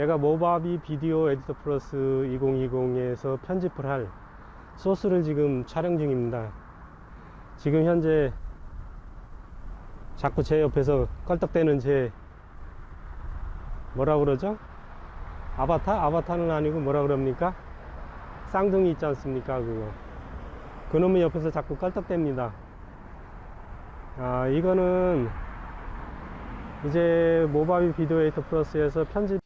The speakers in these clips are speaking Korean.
제가 모바비 비디오 에디터 플러스 2020에서 편집을 할 소스를 지금 촬영 중입니다. 지금 현재 자꾸 제 옆에서 껄떡대는 제 뭐라 그러죠? 아바타? 아바타는 아니고 뭐라 그럽니까? 쌍둥이 있지 않습니까? 그거. 그놈의 옆에서 자꾸 껄떡댑니다. 아, 이거는 이제 모바일 비디오 에이터 플러스에서 편집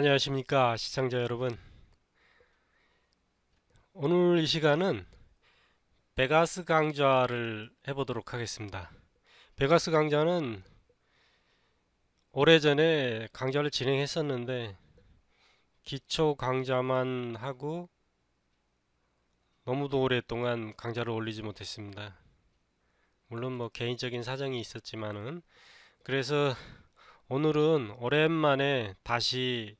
안녕하십니까 시청자 여러분. 오늘 이 시간은 베가스 강좌를 해보도록 하겠습니다. 베가스 강좌는 오래전에 강좌를 진행했었는데 기초 강좌만 하고 너무도 오랫동안 강좌를 올리지 못했습니다. 물론 뭐 개인적인 사정이 있었지만은 그래서 오늘은 오랜만에 다시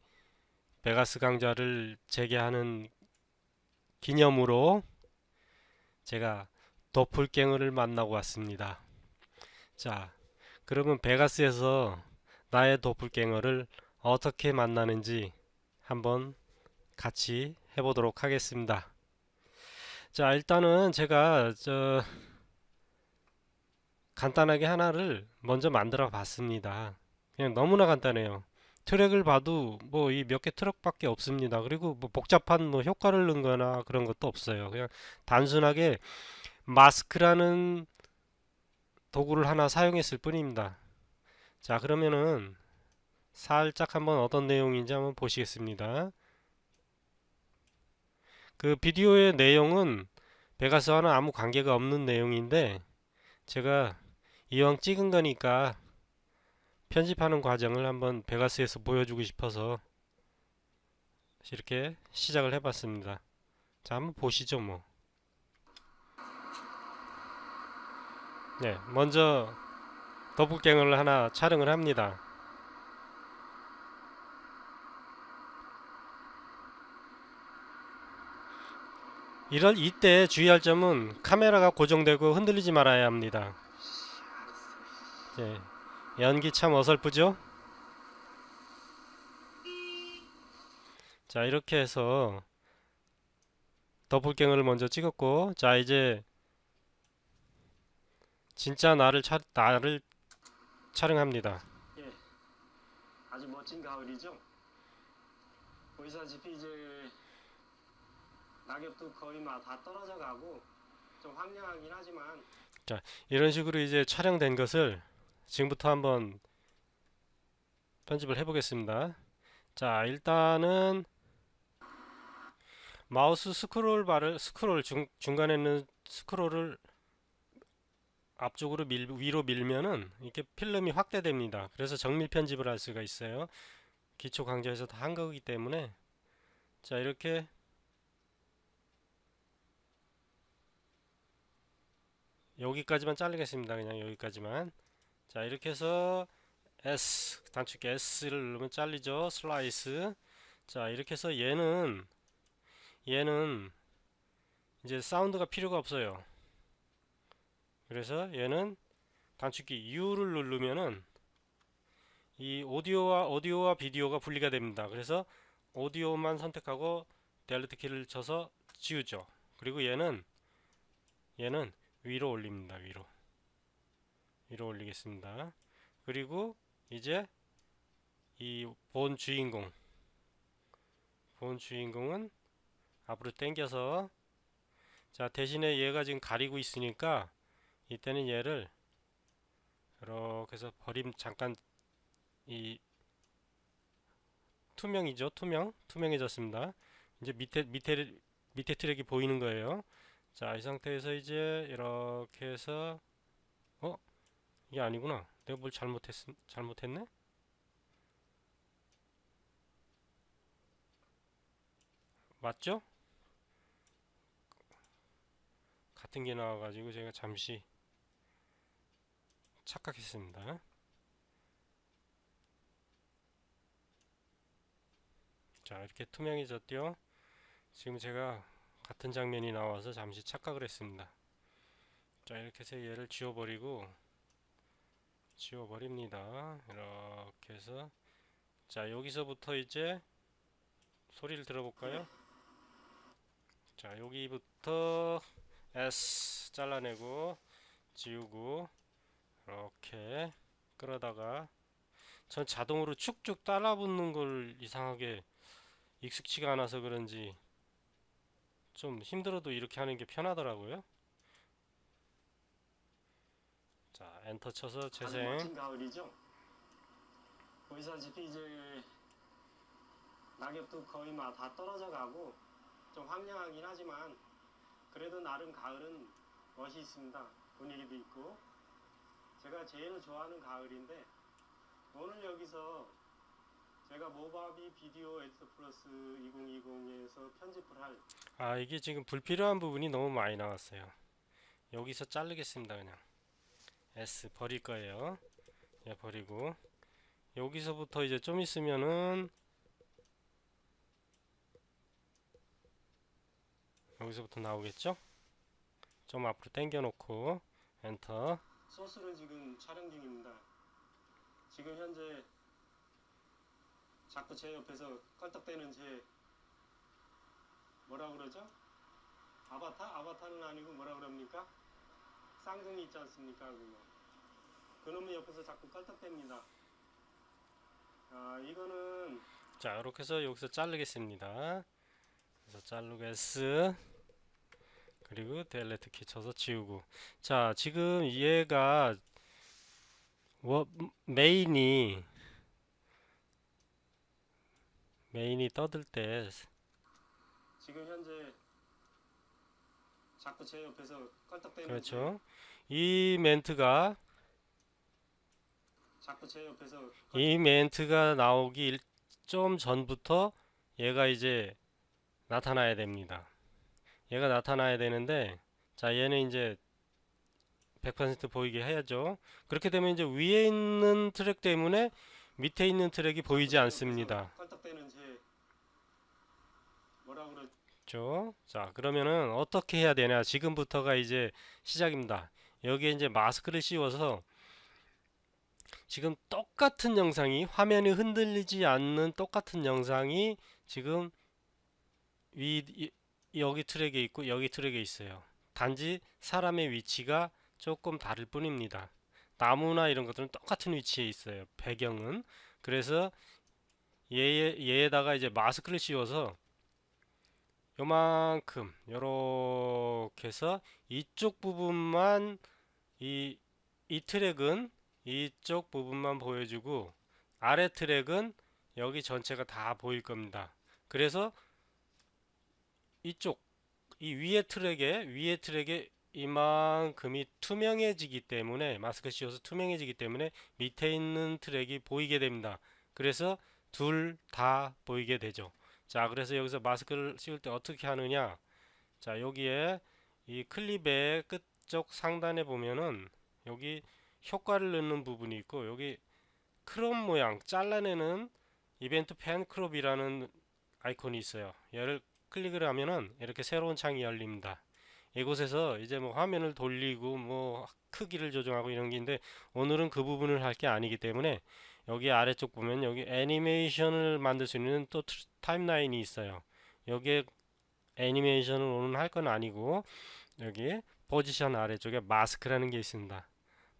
베가스 강좌를 재개하는 기념으로 제가 도플갱어를 만나고 왔습니다. 자, 그러면 베가스에서 나의 도플갱어를 어떻게 만나는지 한번 같이 해보도록 하겠습니다. 자, 일단은 제가 저 간단하게 하나를 먼저 만들어 봤습니다. 그냥 너무나 간단해요. 트랙을 봐도 뭐 이 몇 개 트럭밖에 없습니다. 그리고 뭐 복잡한 뭐 효과를 넣은 거나 그런 것도 없어요. 그냥 단순하게 마스크라는 도구를 하나 사용했을 뿐입니다. 자, 그러면은 살짝 한번 어떤 내용인지 한번 보시겠습니다. 그 비디오의 내용은 베가스와는 아무 관계가 없는 내용인데 제가 이왕 찍은 거니까 편집하는 과정을 한번 베가스에서 보여주고 싶어서 이렇게 시작을 해봤습니다. 자, 한번 보시죠, 뭐. 네, 먼저 더블갱을 하나 촬영을 합니다. 이럴 이때 주의할 점은 카메라가 고정되고 흔들리지 말아야 합니다. 네, 연기 참 어설프죠? 자 이렇게 해서 더블갱을 먼저 찍었고 자 이제 진짜 나를 차, 나를 촬영합니다. 예, 아주 멋진 가을이죠. 보시다시피 이제 낙엽도 거의 막 다 떨어져 가고 좀 황량하긴 하지만 자 이런 식으로 이제 촬영된 것을 지금부터 한번 편집을 해보겠습니다. 자, 일단은 마우스 스크롤 바를 스크롤 중, 중간에 있는 스크롤을 앞쪽으로 밀, 위로 밀면은 이렇게 필름이 확대됩니다. 그래서 정밀 편집을 할 수가 있어요. 기초 강좌에서 다 한 거기 때문에 자, 이렇게 여기까지만 자르겠습니다. 그냥 여기까지만. 자 이렇게 해서 S 단축키 S를 누르면 잘리죠? 슬라이스. 자 이렇게 해서 얘는 얘는 이제 사운드가 필요가 없어요. 그래서 얘는 단축키 U를 누르면은 이 오디오와 오디오와 비디오가 분리가 됩니다. 그래서 오디오만 선택하고 델리트 키를 쳐서 지우죠. 그리고 얘는 얘는 위로 올립니다 위로 위로 올리겠습니다. 그리고 이제 이 본 주인공 본 주인공은 앞으로 당겨서 자 대신에 얘가 지금 가리고 있으니까 이때는 얘를 이렇게 해서 버림 잠깐 이 투명이죠 투명? 투명해졌습니다. 이제 밑에 밑에 밑에 트랙이 보이는 거예요. 자 이 상태에서 이제 이렇게 해서 어 이게 아니구나. 내가 뭘 잘못했, 잘못했네? 맞죠? 같은 게 나와가지고 제가 잠시 착각했습니다. 자, 이렇게 투명해졌죠? 지금 제가 같은 장면이 나와서 잠시 착각을 했습니다. 자, 이렇게 해서 얘를 지워버리고 지워버립니다. 이렇게 해서 자, 여기서부터 이제 소리를 들어볼까요? 자, 여기부터 S 잘라내고 지우고 이렇게 끌어다가 전 자동으로 축축 따라붙는 걸 이상하게 익숙치가 않아서 그런지 좀 힘들어도 이렇게 하는 게 편하더라고요. 자, 엔터 쳐서 재생. 멋진 가을이죠. 보시다시피 이제 낙엽도 거의 막 다 떨어져 가고 좀 황량하긴 하지만 그래도 나름 가을은 멋이 있습니다. 분위기도 있고 제가 제일 좋아하는 가을인데 오늘 여기서 제가 모바비 비디오 에디터 플러스 2020에서 편집을 할 아, 이게 지금 불필요한 부분이 너무 많이 나왔어요. 여기서 자르겠습니다, 그냥. S 버릴 거예요. 예, 버리고. 여기서부터 이제 좀 있으면은 여기서부터 나오겠죠? 좀 앞으로 당겨 놓고 엔터. 소스를 지금 촬영 중입니다. 지금 현재 자꾸 제 옆에서 껄떡대는 제 뭐라 그러죠? 아바타? 아바타는 아니고 뭐라 그럽니까? 쌍둥이 있지 않습니까? 그거. 그놈의 옆에서 자꾸 껄떡댑니다. 아 이거는 자, 이렇게 해서 여기서 자르겠습니다. 그래서 자르고 S 그리고 델레트 키 쳐서 지우고. 자, 지금 얘가 워, 메인이 메인이 떠들 때 지금 현재 자꾸 제 옆에서 껄떡대는 그렇죠. 이 멘트가 이 멘트가 나오기 일- 좀 전부터 얘가 이제 나타나야 됩니다. 얘가 나타나야 되는데 자 얘는 이제 100% 보이게 해야죠. 그렇게 되면 이제 위에 있는 트랙 때문에 밑에 있는 트랙이 보이지 않습니다. 그렇죠? 자 그러면은 어떻게 해야 되냐? 지금부터가 이제 시작입니다. 여기에 이제 마스크를 씌워서 지금 똑같은 영상이 화면이 흔들리지 않는 똑같은 영상이 지금 위 이- 여기 트랙에 있고 여기 트랙에 있어요. 단지 사람의 위치가 조금 다를 뿐입니다. 나무나 이런 것들은 똑같은 위치에 있어요. 배경은 그래서 얘 얘에다가 이제 마스크를 씌워서 요만큼 요렇게 해서 이쪽 부분만 이, 이 트랙은 이쪽 부분만 보여주고 아래 트랙은 여기 전체가 다 보일 겁니다. 그래서 이쪽 이 위에 트랙에 위에 트랙에 이만큼이 투명해지기 때문에 마스크 씌워서 투명해지기 때문에 밑에 있는 트랙이 보이게 됩니다. 그래서 둘 다 보이게 되죠. 자, 그래서 여기서 마스크를 씌울 때 어떻게 하느냐? 자, 여기에 이 클립의 끝쪽 상단에 보면은 여기 효과를 넣는 부분이 있고 여기 크롭 모양 잘라내는 이벤트 펜 크롭이라는 아이콘이 있어요. 얘를 클릭을 하면은 이렇게 새로운 창이 열립니다. 이곳에서 이제 뭐 화면을 돌리고 뭐 크기를 조정하고 이런 게 있는데 오늘은 그 부분을 할 게 아니기 때문에 여기 아래쪽 보면 여기 애니메이션을 만들 수 있는 또 트- 타임라인이 있어요. 여기에 애니메이션을 오늘 할 건 아니고 여기 포지션 아래쪽에 마스크라는 게 있습니다.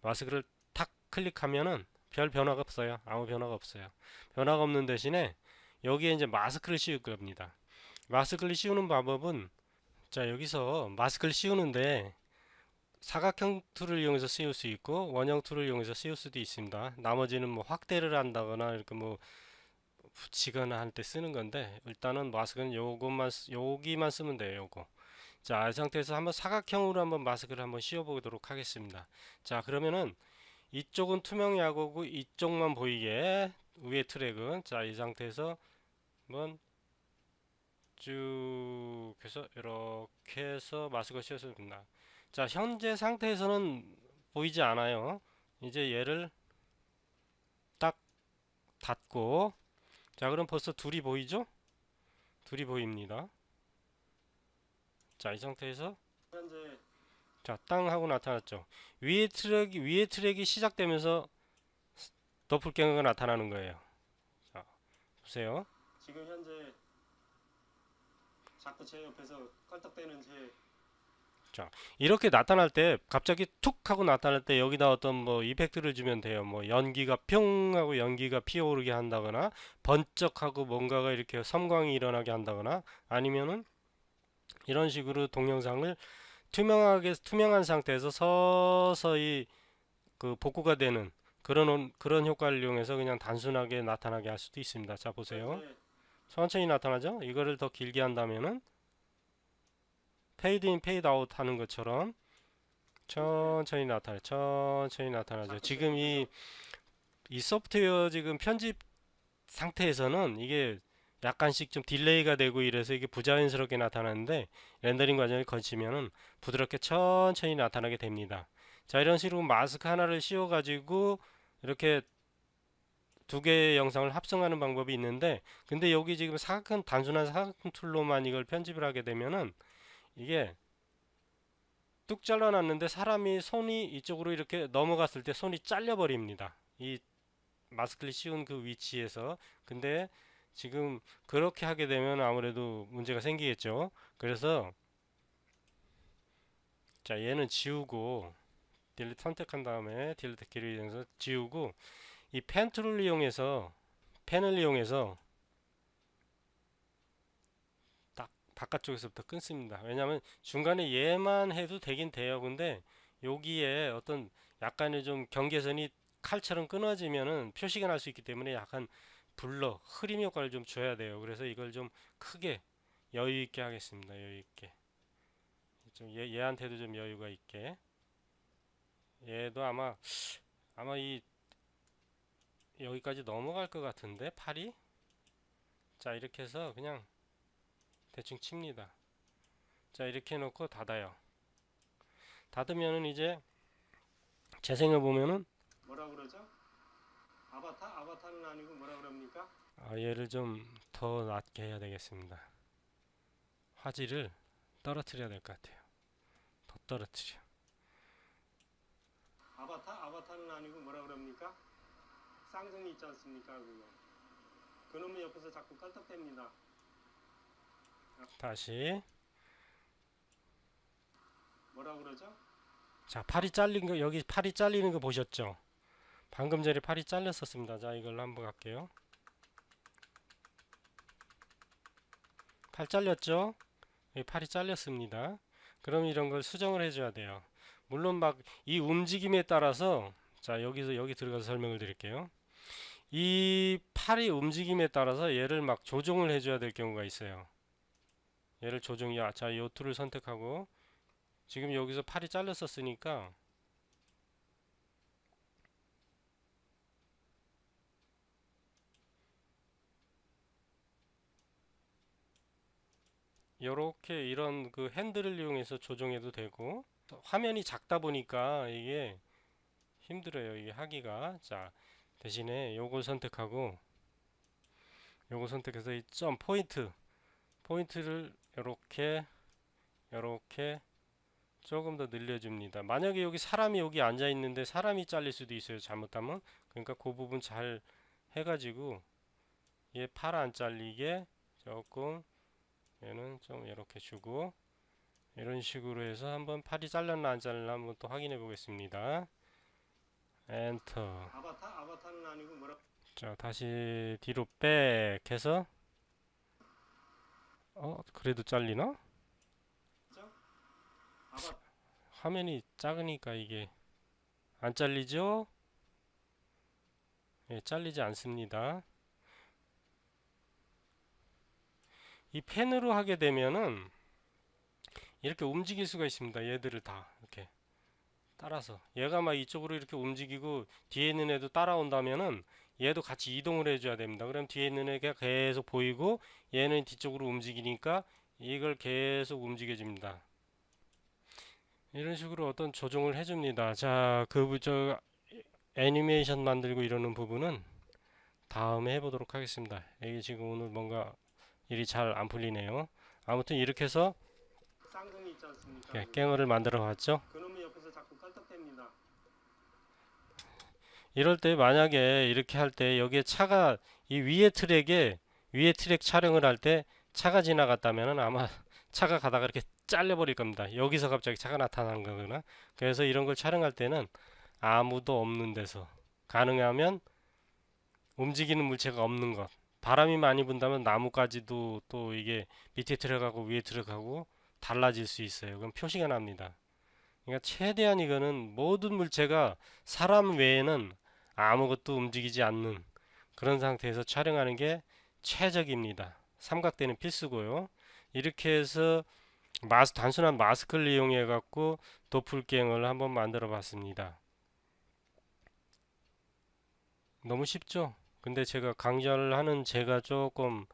마스크를 탁 클릭하면은 별 변화가 없어요. 아무 변화가 없어요. 변화가 없는 대신에 여기에 이제 마스크를 씌울 겁니다. 마스크를 씌우는 방법은 자 여기서 마스크를 씌우는데 사각형 툴을 이용해서 씌울 수 있고 원형 툴을 이용해서 씌울 수도 있습니다. 나머지는 뭐 확대를 한다거나 이렇게 뭐 붙이거나 할 때 쓰는 건데 일단은 마스크는 요것만 쓰- 여기만 쓰면 돼요. 요거. 자, 이 상태에서 한번 사각형으로 한번 마스크를 한번 씌워 보도록 하겠습니다. 자, 그러면은 이쪽은 투명 야구고 이쪽만 보이게 위에 트랙은 자, 이 상태에서 한번 쭉 해서 이렇게 해서 마스크를 씌워서 됩니다. 자, 현재 상태에서는 보이지 않아요. 이제 얘를 딱 닫고 자, 그럼 벌써 둘이 보이죠? 둘이 보입니다. 자, 이 상태에서 자, 땅 하고 나타났죠. 위에 트랙이 위에 트랙이 시작되면서 더플갱어가 나타나는 거예요. 자, 보세요. 지금 현재 자꾸 제 옆에서 껄떡대는 제 이렇게 나타날 때 갑자기 툭 하고 나타날 때 여기다 어떤 뭐 이펙트를 주면 돼요. 뭐 연기가 뿅 하고 연기가 피어오르게 한다거나 번쩍하고 뭔가가 이렇게 섬광이 일어나게 한다거나 아니면은 이런 식으로 동영상을 투명하게 투명한 상태에서 서서히 그 복구가 되는 그런 온- 그런 효과를 이용해서 그냥 단순하게 나타나게 할 수도 있습니다. 자 보세요. 제 천천히 나타나죠? 이거를 더 길게 한다면은 페이드 인 페이드 아웃 하는 것처럼 천천히 나타나 천천히 나타나죠. 지금 이, 이 소프트웨어 지금 편집 상태에서는 이게 약간씩 좀 딜레이가 되고 이래서 이게 부자연스럽게 나타나는데 렌더링 과정을 거치면은 부드럽게 천천히 나타나게 됩니다. 자, 이런 식으로 마스크 하나를 씌워 가지고 이렇게 두 개의 영상을 합성하는 방법이 있는데 근데 여기 지금 사각형 단순한 사각형 툴로만 이걸 편집을 하게 되면은 이게 뚝 잘라놨는데 사람이 손이 이쪽으로 이렇게 넘어갔을 때 손이 잘려 버립니다. 이 마스크를 씌운 그 위치에서 근데 지금 그렇게 하게 되면 아무래도 문제가 생기겠죠. 그래서 자 얘는 지우고 딜리트 선택한 다음에 딜리트 키를 이용해서 지우고 이 펜 툴을 이용해서 펜을 이용해서 딱 바깥쪽에서부터 끊습니다. 왜냐하면 중간에 얘만 해도 되긴 돼요. 근데 여기에 어떤 약간의 좀 경계선이 칼처럼 끊어지면은 표시가 날 수 있기 때문에 약간 블러 흐림 효과를 좀 줘야 돼요. 그래서 이걸 좀 크게 여유 있게 하겠습니다. 여유 있게 좀 얘, 얘한테도 좀 여유가 있게 얘도 아마 아마 이 여기까지 넘어갈 것 같은데 팔이 자 이렇게 해서 그냥 대충 칩니다 자 이렇게 해놓고 닫아요 닫으면은 이제 재생해 보면은 뭐라 그러죠? 아바타? 아바타는 아니고 뭐라 그럽니까? 아, 얘를 좀 더 낮게 해야 되겠습니다 화질을 떨어뜨려야 될 것 같아요 더 떨어뜨려 아바타? 아바타는 아니고 뭐라 그럽니까? 쌍둥이 있지 않습니까? 그거. 그놈의 옆에서 자꾸 껄떡댑니다. 다시 뭐라 그러죠? 자 팔이 잘린 거 여기 팔이 잘리는 거 보셨죠 방금 전에 팔이 잘렸었습니다. 자 이걸로 한번 갈게요. 팔 잘렸죠? 여기 팔이 잘렸습니다. 그럼 이런 걸 수정을 해줘야 돼요. 물론 막 이 움직임에 따라서 자 여기서 여기 들어가서 설명을 드릴게요. 이 팔이 움직임에 따라서 얘를 막 조정을 해줘야 될 경우가 있어요. 얘를 조정이 아, 자, 요 툴을 선택하고 지금 여기서 팔이 잘렸었으니까 요렇게 이런 그 핸들을 이용해서 조정해도 되고 화면이 작다 보니까 이게 힘들어요 이게 하기가 자 대신에 요걸 선택하고 요걸 선택해서 이 점 포인트 포인트를 요렇게 요렇게 조금 더 늘려줍니다. 만약에 여기 사람이 여기 앉아 있는데 사람이 잘릴 수도 있어요. 잘못하면 그러니까 그 부분 잘 해가지고 얘 팔 안 잘리게 조금 얘는 좀 이렇게 주고 이런 식으로 해서 한번 팔이 잘렸나 안 잘렸나 한번 또 확인해 보겠습니다. 엔터. 아바타? 아바타는 아니고 뭐라 자 다시 뒤로 백 해서 어 그래도 잘리나? 화면이 작으니까 이게 안 잘리죠? 예, 잘리지 않습니다. 이 펜으로 하게 되면은 이렇게 움직일 수가 있습니다. 얘들을 다 이렇게 따라서 얘가 막 이쪽으로 이렇게 움직이고 뒤에 있는 애도 따라온다면은 얘도 같이 이동을 해줘야 됩니다. 그럼 뒤에 있는 애가 계속 보이고 얘는 뒤쪽으로 움직이니까 이걸 계속 움직여줍니다. 이런 식으로 어떤 조정을 해줍니다. 자, 그, 저, 애니메이션 만들고 이러는 부분은 다음에 해보도록 하겠습니다. 이게 지금 오늘 뭔가 일이 잘 안 풀리네요. 아무튼 이렇게 해서? 예, 깽어를 만들어 봤죠. 이럴 때 만약에 이렇게 할 때 여기에 차가 이 위에 트랙에 위에 트랙 촬영을 할 때 차가 지나갔다면은 아마 차가 가다가 이렇게 잘려버릴 겁니다. 여기서 갑자기 차가 나타난 거거나 그래서 이런 걸 촬영할 때는 아무도 없는 데서 가능하면 움직이는 물체가 없는 것 바람이 많이 분다면 나무까지도 또 이게 밑에 트랙하고 위에 트랙하고 달라질 수 있어요. 그럼 표시가 납니다. 그러니까 최대한 이거는 모든 물체가 사람 외에는 아무것도 움직이지 않는 그런 상태에서 촬영하는 게 최적입니다. 삼각대는 필수고요. 이렇게 해서 마스, 단순한 마스크를 이용해 갖고 도플갱을 한번 만들어 봤습니다. 너무 쉽죠? 근데 제가 강좌를 하는 제가 조금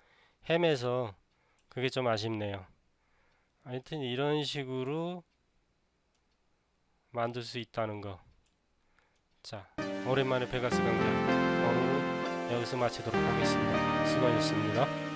헤매서 그게 좀 아쉽네요. 하여튼 이런 식으로 만들 수 있다는 거. 자, 오랜만에 베가스 강좌 오늘 여기서 마치도록 하겠습니다. 수고하셨습니다.